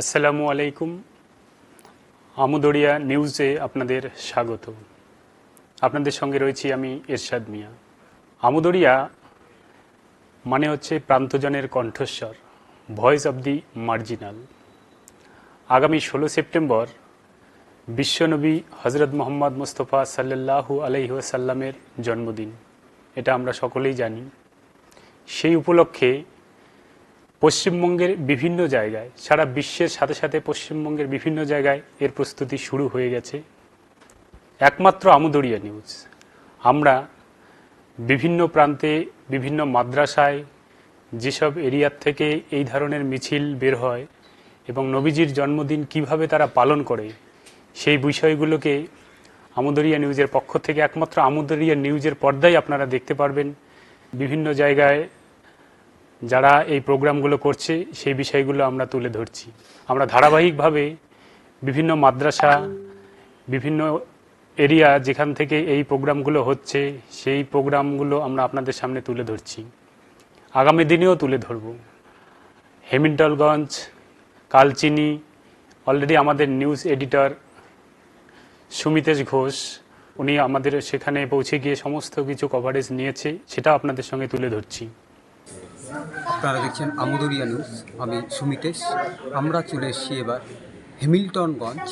আসসালামু আলাইকুম। আমুদড়িয়া নিউজে আপনাদের স্বাগত। আপনাদের সঙ্গে রয়েছি আমি এরশাদ মিয়া। আমুদড়িয়া মানে হচ্ছে প্রান্তজনের কণ্ঠস্বর, ভয়েস অব দি মার্জিনাল। আগামী ষোলো সেপ্টেম্বর বিশ্বনবী হজরত মোহাম্মদ মুস্তফা সাল্লাল্লাহু আলাইহি ওয়াসাল্লামের জন্মদিন। এটা আমরা সকলেই জানি। সেই উপলক্ষে পশ্চিমবঙ্গের বিভিন্ন জায়গায়, সারা বিশ্বের সাথে সাথে পশ্চিমবঙ্গের বিভিন্ন জায়গায় এর প্রস্তুতি শুরু হয়ে গেছে। একমাত্র আমুদড়িয়া নিউজ। আমরা বিভিন্ন প্রান্তে, বিভিন্ন মাদ্রাসায় যেসব এরিয়ার থেকে এই ধরনের মিছিল বের হয় এবং নবীজির জন্মদিন কীভাবে তারা পালন করে, সেই বিষয়গুলোকে আমুদরিয়া নিউজের পক্ষ থেকে একমাত্র আমুদরিয়া নিউজের পর্দায় আপনারা দেখতে পারবেন। বিভিন্ন জায়গায় যারা এই প্রোগ্রামগুলো করছে, সেই বিষয়গুলো আমরা তুলে ধরছি। আমরা ধারাবাহিকভাবে বিভিন্ন মাদ্রাসা, বিভিন্ন এরিয়া যেখান থেকে এই প্রোগ্রামগুলো হচ্ছে, সেই প্রোগ্রামগুলো আমরা আপনাদের সামনে তুলে ধরছি। আগামী দিনেও তুলে ধরব। হেমিন্টলগঞ্জ, কালচিনি, অলরেডি আমাদের নিউজ এডিটর সুমিতেশ ঘোষ, উনি আমাদের সেখানে পৌঁছে গিয়ে সমস্ত কিছু কভারেজ নিয়েছে সেটা আপনাদের সঙ্গে তুলে ধরছি। আপনারা দেখছেন আমুদরিয়া নিউজ। আমি সুমিতেশ। আমরা চলে এসেছি এবার হেমিল্টনগঞ্জ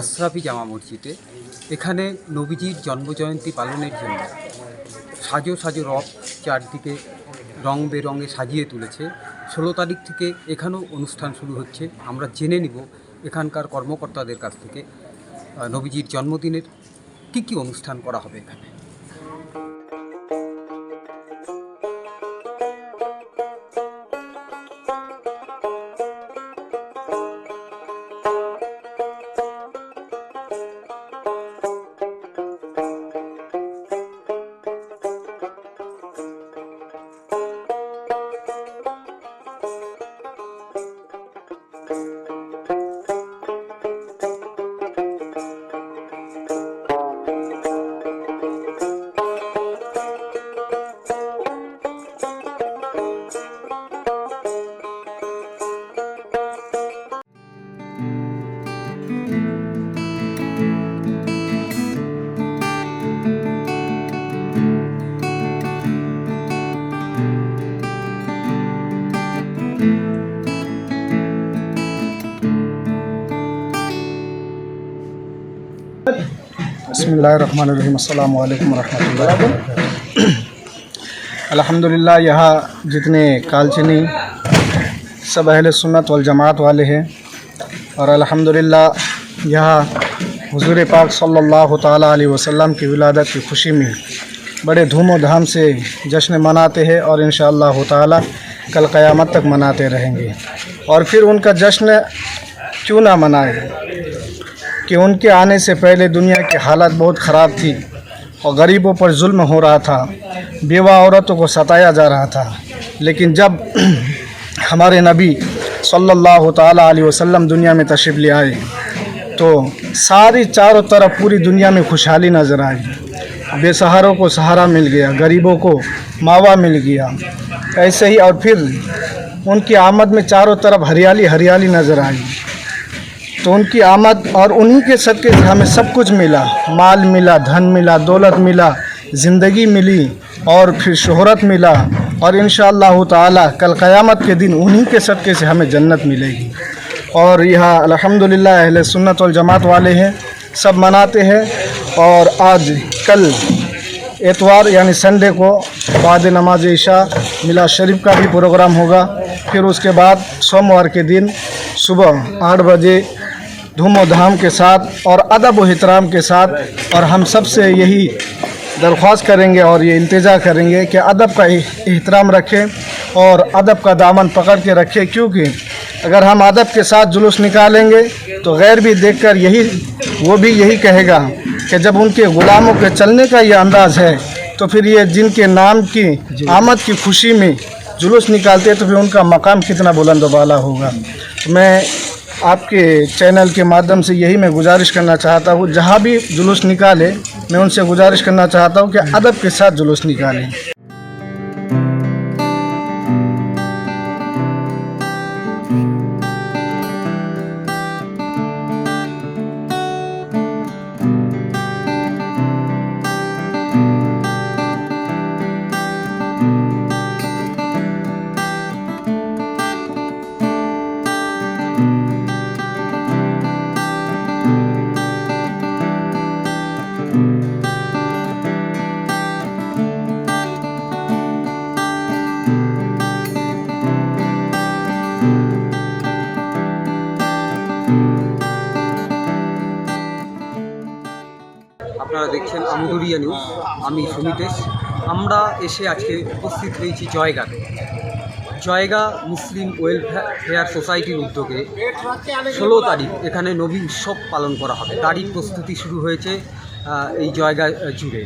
আশরাফি জামা মসজিদে। এখানে নবীজির জন্মজয়ন্তী পালনের জন্য সাজো সাজো রব চারদিকে রং বেরঙে সাজিয়ে তুলেছে। ষোলো তারিখ থেকে এখানেও অনুষ্ঠান শুরু হচ্ছে। আমরা জেনে নিব এখানকার কর্মকর্তাদের কাছ থেকে নবীজির জন্মদিনের কী কী অনুষ্ঠান করা হবে এখানে। अल्हम्दुलिल्लाह यहाँ जितने कालचनी सब अहल सुन्नत वल जमात वाले हैं और अल्हम्दुलिल्लाह, यहाँ हुजूर पाक सल्लल्लाहु अलैहि वसल्लम की विलादत की खुशी में बड़े धूम धाम से जश्न मनाते हैं और इन ताला कल क़यामत तक मनाते रहेंगे। और फिर उनका जश्न क्यों ना मनाए? कि उनके आने से पहले दुनिया की हालत बहुत ख़राब थी और गरीबों पर जुल्म हो रहा था, बेवा औरतों को सताया जा रहा था। लेकिन जब हमारे नबी सल्लल्लाहु ताला अलैहि वसल्लम दुनिया में तशरीफ़ ले आए तो सारी चारों तरफ़ पूरी दुनिया में खुशहाली नज़र आई। बेसहारों को सहारा मिल गया, गरीबों को मावा मिल गया। ऐसे ही और फिर उनकी आमद में चारों तरफ़ हरियाली हरियाली नज़र आई। तो उनकी आमद और उन्हीं के सदक़े से हमें सब कुछ मिला। माल मिला, धन मिला, दौलत मिला, ज़िंदगी मिली और फिर शोहरत मिला। और इन ताला कल क़यामत के दिन उन्हीं के सदक़े से हमें जन्नत मिलेगी। और यह अल्हम्दुलिल्लाह अहले सुन्नत जमात वाले हैं, सब मनाते हैं। और आज कल एतवार यानी संडे को बाद नमाज़ ईशा मिला शरीफ का भी प्रोग्राम होगा। फिर उसके बाद सोमवार के दिन सुबह आठ बजे धूम धाम के साथ और अदब व एहतराम के साथ। और हम सबसे यही दरख्वास्त करेंगे और ये इल्तजा करेंगे कि अदब का एहतराम रखें और अदब का दामन पकड़ के रखें क्योंकि अगर हम अदब के साथ जुलूस निकालेंगे तो गैर भी देखकर यही वो भी यही कहेगा कि जब उनके ग़ुलामों के चलने का ये अंदाज़ है तो फिर ये जिनके नाम की आमद की खुशी में जुलूस निकालते हैं तो फिर उनका मकाम कितना बुलंद वाला होगा। मैं आपके चैनल के माध्यम से यही मैं गुजारिश करना चाहता हूँ, जहाँ भी जुलूस निकाले, मैं उनसे गुजारिश करना चाहता हूँ कि अदब के साथ जुलूस निकालें। দেখছেন আমদুরিয়া নিউজ। আমি সুমিতেশ। আমরা এসে আজকে উপস্থিত হয়েছি জয়গাতে জয়গা মুসলিম ওয়েলফেয়ার সোসাইটির উদ্যোগে। ষোলো তারিখ এখানে নবী উৎসব পালন করা হবে। তারিখ প্রস্তুতি শুরু হয়েছে এই জয়গা জুড়ে।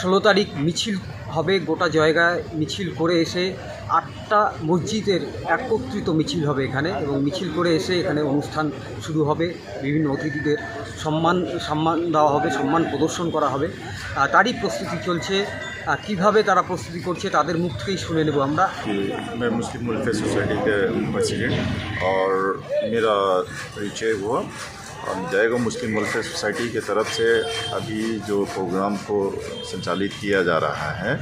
ষোলো তারিখ মিছিল হবে গোটা জায়গায় মিছিল করে এসে আটটা মসজিদের একত্রিত মিছিল হবে এখানে এবং মিছিল করে এসে এখানে অনুষ্ঠান শুরু হবে বিভিন্ন অতিথিদের সম্মান সম্মান দেওয়া হবে সম্মান প্রদর্শন করা হবে আহ, তারই প্রস্তুতি চলছে আহ, কিভাবে তারা প্রস্তুতি করছে তাদের মুখ থেকেই শুনে নেব আমরা कि मैं मुस्लिम वेलफेयर सोसाइटी के प्रेसिडेंट और मेरा परिचय हुआ और जयगो मुस्लिम वेलफेयर सोसाइटी की तरफ़ से अभी जो प्रोग्राम को संचालित किया जा रहा है,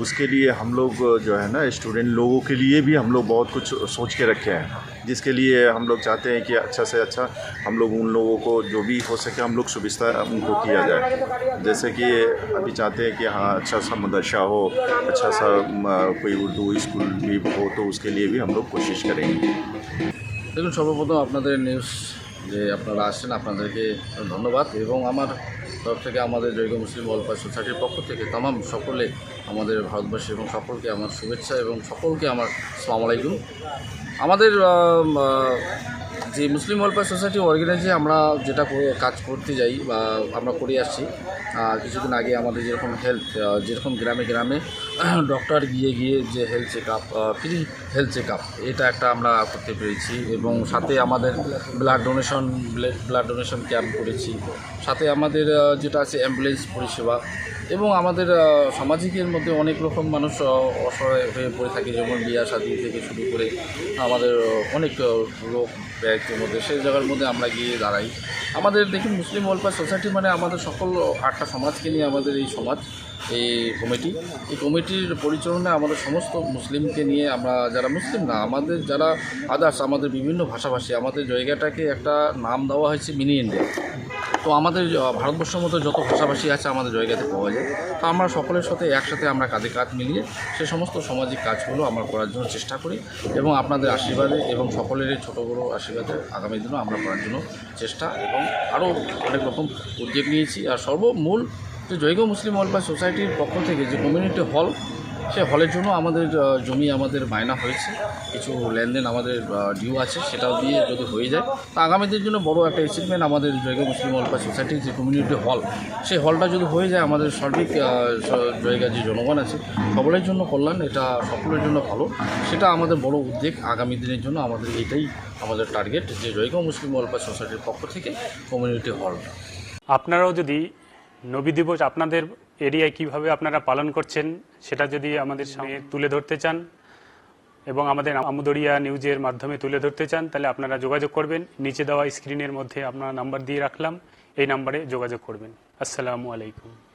उसके लिए हम लोग जो है ना, स्टूडेंट लोगों के लिए भी हम लोग बहुत कुछ सोच के रखे हैं, जिसके लिए हम लोग चाहते हैं कि अच्छा से अच्छा हम लोग उन लोगों को जो भी हो सके हम लोग सुविस्ता उनको किया जाए। जैसे कि अभी चाहते हैं कि हाँ अच्छा सा मदरसा हो अच्छा सा कोई उर्दू स्कूल भी हो तो उसके लिए भी हम लोग कोशिश करेंगे। लेकिन सर्वप्रथम अपना न्यूज़ যে আপনারা আসছেন, আপনাদেরকে ধন্যবাদ এবং আমার তরফ থেকে আমাদের জৈব মুসলিম ওয়েলফেয়ার সোসাইটির পক্ষ থেকে তামাম সকলে আমাদের ভারতবর্ষে এবং সকলকে আমার শুভেচ্ছা এবং সকলকে আমার সালাম আমাদের যে মুসলিম ওয়েলফেয়ার সোসাইটি অর্গানাইজে আমরা যেটা কাজ করতে যাই বা আমরা করে আসছি কিছুদিন আগে আমাদের যেরকম হেলথ যেরকম গ্রামে গ্রামে ডক্টর গিয়ে গিয়ে যে health check up free health check up এটা একটা আমরা করতে পেরেছি এবং সাথে আমাদের blood donation blood donation camp করেছি। সাথে আমাদের যেটা আছে অ্যাম্বুলেন্স পরিষেবা এবং আমাদের সামাজিকের মধ্যে অনেক রকম মানুষ অসহায় হয়ে পড়ে থাকে, যেমন বিয়া শাদী থেকে শুরু করে আমাদের অনেক লোক ব্যক্তির মধ্যে, সেই জায়গার মধ্যে আমরা গিয়ে দাঁড়াই। আমাদের দেখুন মুসলিম ওয়েলফেয়ার সোসাইটি মানে আমাদের সকল আটটা সমাজকে নিয়ে আমাদের এই সমাজ, এই কমিটি। এই কমিটির পরিচালনায় আমাদের সমস্ত মুসলিমকে নিয়ে আমরা যারা মুসলিম না, আমাদের যারা আদার্স আমাদের বিভিন্ন ভাষাভাষী, আমাদের জায়গাটাকে একটা নাম দেওয়া হয়েছে মিনি ইন্ডিয়া। তো আমাদের ভারতবর্ষের মধ্যে যত ভাষাভাষী আছে আমাদের জায়গাতে পাওয়া যায়। তো আমরা সকলের সাথে একসাথে আমরা কাঁধে কাঁধ মিলিয়ে সে সমস্ত সামাজিক কাজগুলো আমরা করার জন্য চেষ্টা করি এবং আপনাদের আশীর্বাদে এবং সকলেরই ছোটো বড়ো আশীর্বাদে আগামী দিনও আমরা করার জন্য চেষ্টা এবং আরও অনেক রকম উদ্যোগ নিয়েছি। আর সর্বমূল যে জৈব মুসলিম ওয়েলফেয়ার সোসাইটির পক্ষ থেকে যে কমিউনিটি হল সে হলের জন্য আমাদের জমি আমাদের বায়না হয়েছে। কিছু লেনদেন আমাদের ডিউ আছে, সেটাও দিয়ে যদি হয়ে যায়, তা আগামীদের জন্য বড় একটা অ্যাচিভমেন্ট আমাদের জৈব মুসলিম ওয়েলফেয়ার সোসাইটির যে কমিউনিটি হল সেই হলটা যদি হয়ে যায়, আমাদের সার্বিক জায়গার যে জনগণ আছে, সকলের জন্য কল্যাণ, এটা সকলের জন্য ভালো। সেটা আমাদের বড় উদ্যোগ আগামী দিনের জন্য আমাদের এটাই আমাদের টার্গেট যে জৈব মুসলিম ওয়েলফেয়ার সোসাইটির পক্ষ থেকে কমিউনিটি হলটা আপনারাও যদি নবী দিবস আপনাদের এরিয়ায় কীভাবে আপনারা পালন করছেন, সেটা যদি আমাদের সামনে তুলে ধরতে চান এবং আমাদের আমদরিয়া নিউজের মাধ্যমে তুলে ধরতে চান, তাহলে আপনারা যোগাযোগ করবেন। নিচে দেওয়া স্ক্রিনের মধ্যে আপনার নাম্বার দিয়ে রাখলাম। এই নাম্বারে যোগাযোগ করবেন। আসসালামু আলাইকুম।